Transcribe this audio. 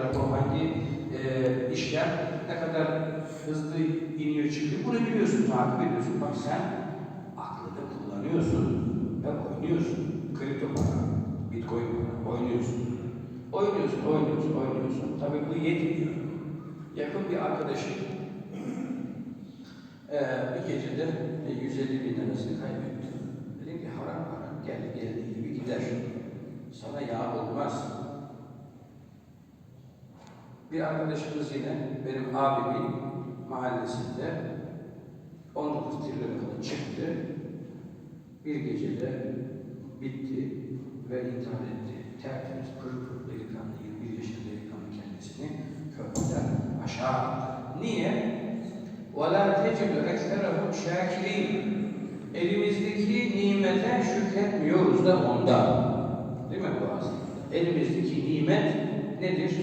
tarafı, hangi e, işlem ne kadar hızlı iniyor çıkıyor. Bunu biliyorsun, takip ediyorsun. Bak sen aklını kullanıyorsun ve oynuyorsun. Kripto para, bitcoin para, oynuyorsun. Oynuyorsun, oynuyorsun, oynuyorsun. Tabii bu yetmiyor. Yakın bir arkadaşım eee bir gecede e, 150 bin lirasını kaybetti. Dedim ki haram para geldi geldiği gibi gider. Sana yağ olmaz. Bir arkadaşımız yine benim abimin mahallesinde 19 trilyon çıktı. Bir gecede bitti ve intihar etti. Tertemiz, pırıl pırıl delikanlı, 21 yaşında delikanlı kendisini köprüden aşağı attı. Niye? وَلَا تَجِدُ اَكْسَرَهُمْ شَاكِرِينَ Elimizdeki nimete şükretmiyoruz da ondan. Değil mi bu aslında? Elimizdeki nimet nedir?